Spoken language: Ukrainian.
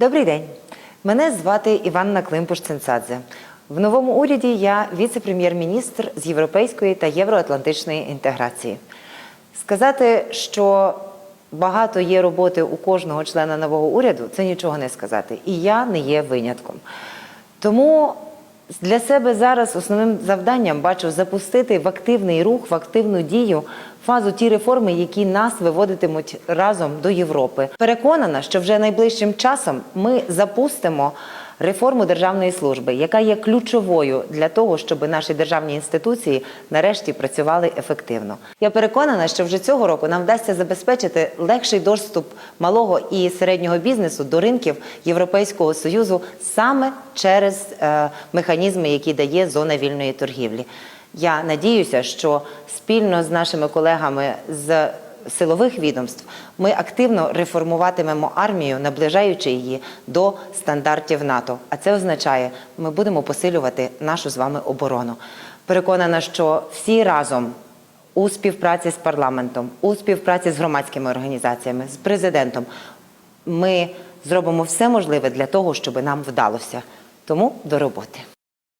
Добрий день. Мене звати Іванна Климпуш-Цинцадзе. В новому уряді я віце-прем'єр-міністр з європейської та євроатлантичної інтеграції. Сказати, що багато є роботи у кожного члена нового уряду, це нічого не сказати. І я не є винятком. Тому для себе зараз основним завданням бачу запустити в активний рух, в активну дію фазу ті реформи, які нас виводитимуть разом до Європи. Переконана, що вже найближчим часом ми запустимо реформу державної служби, яка є ключовою для того, щоб наші державні інституції нарешті працювали ефективно. Я переконана, що вже цього року нам вдасться забезпечити легший доступ малого і середнього бізнесу до ринків Європейського союзу саме через е, механізми, які дає зона вільної торгівлі. Я надіюся, що спільно з нашими колегами з силових відомств ми активно реформуватимемо армію, наближаючи її до стандартів НАТО. А це означає, ми будемо посилювати нашу з вами оборону. Переконана, що всі разом у співпраці з парламентом, у співпраці з громадськими організаціями, з президентом, ми зробимо все можливе для того, щоб нам вдалося. Тому до роботи.